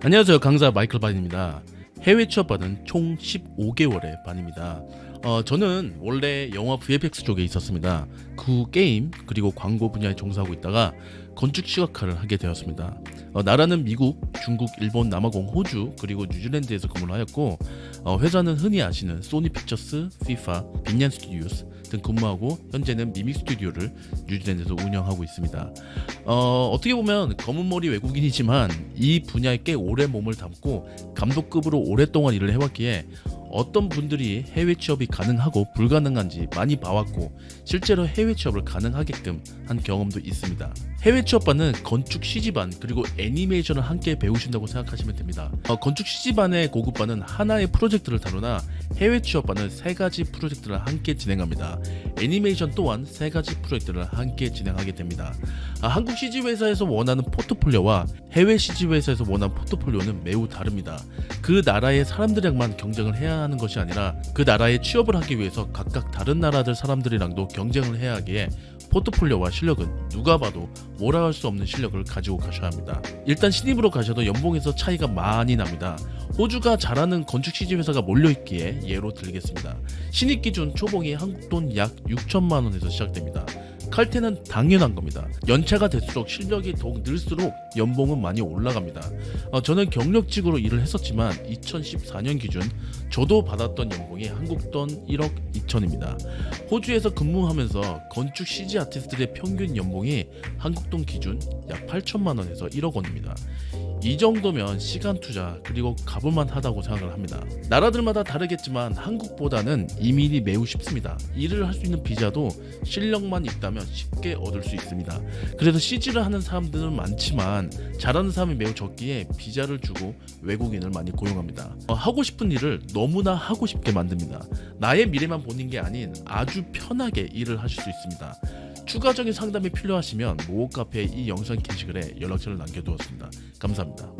안녕하세요. 강사 마이클 반입니다. 해외 취업반은 총 15개월의 반입니다 어, 저는 원래 영화 VFX 쪽에 있었습니다. 그후 게임 그리고 광고 분야에 종사하고 있다가 건축 시각화를 하게 되었습니다. 어, 나라는 미국, 중국, 일본, 남아공, 호주 그리고 뉴질랜드에서 근무를 하였고 어, 회사는 흔히 아시는 소니 픽처스, 피파, 빈얀 스튜디오스 등 근무하고 현재는 미믹 스튜디오를 뉴질랜드에서 운영하고 있습니다. 어, 어떻게 보면 검은 머리 외국인이지만 이 분야에 꽤 오래 몸을 담고 감독급으로 오랫동안 일을 해왔기에 어떤 분들이 해외 취업이 가능하고 불가능한지 많이 봐왔고 실제로 해외 취업을 가능하게끔 한 경험도 있습니다. 해외 취업반은 건축 CG반 그리고 애니메이션을 함께 배우신다고 생각하시면 됩니다. 어, 건축 CG반의 고급반은 하나의 프로젝트를 다루나 해외 취업반은 세 가지 프로젝트를 함께 진행합니다. 애니메이션 또한 세 가지 프로젝트를 함께 진행하게 됩니다. 아, 한국 CG 회사에서 원하는 포트폴리오와 해외 CG 회사에서 원하는 포트폴리오는 매우 다릅니다. 그 나라의 사람들이랑만 경쟁을 해야 하는 것이 아니라 그 나라에 취업을 하기 위해서 각각 다른 나라들 사람들이랑도 경쟁을 해야 하기에 포트폴리오와 실력은 누가 봐도 뭐라 할 수 없는 실력을 가지고 가셔야 합니다. 일단 신입으로 가셔도 연봉에서 차이가 많이 납니다. 호주가 잘하는 건축 CG 회사가 몰려 있기에 예로 들겠습니다. 신입 기준 초봉이 한국 돈 약 6천만 원에서 시작됩니다. 칼퇴는 당연한 겁니다. 연차가 될수록 실력이 더욱 늘수록 연봉은 많이 올라갑니다. 어, 저는 경력직으로 일을 했었지만 2014년 기준 저도 받았던 연봉이 한국 돈 1억 2천입니다. 호주에서 근무하면서 건축 CG 아티스트들의 평균 연봉이 한국 돈 기준 약 8천만 원에서 1억 원입니다. 이 정도면 시간 투자 그리고 가볼만 하다고 생각을 합니다. 나라들마다 다르겠지만 한국보다는 이민이 매우 쉽습니다. 일을 할 수 있는 비자도 실력만 있다면 쉽게 얻을 수 있습니다. 그래서 CG를 하는 사람들은 많지만 잘하는 사람이 매우 적기에 비자를 주고 외국인을 많이 고용합니다. 어, 하고 싶은 일을 너무나 하고 싶게 만듭니다. 나의 미래만 보는 게 아닌 아주 편하게 일을 하실 수 있습니다. 추가적인 상담이 필요하시면 모호 카페 이 영상 게시글에 연락처를 남겨두었습니다. 감사합니다.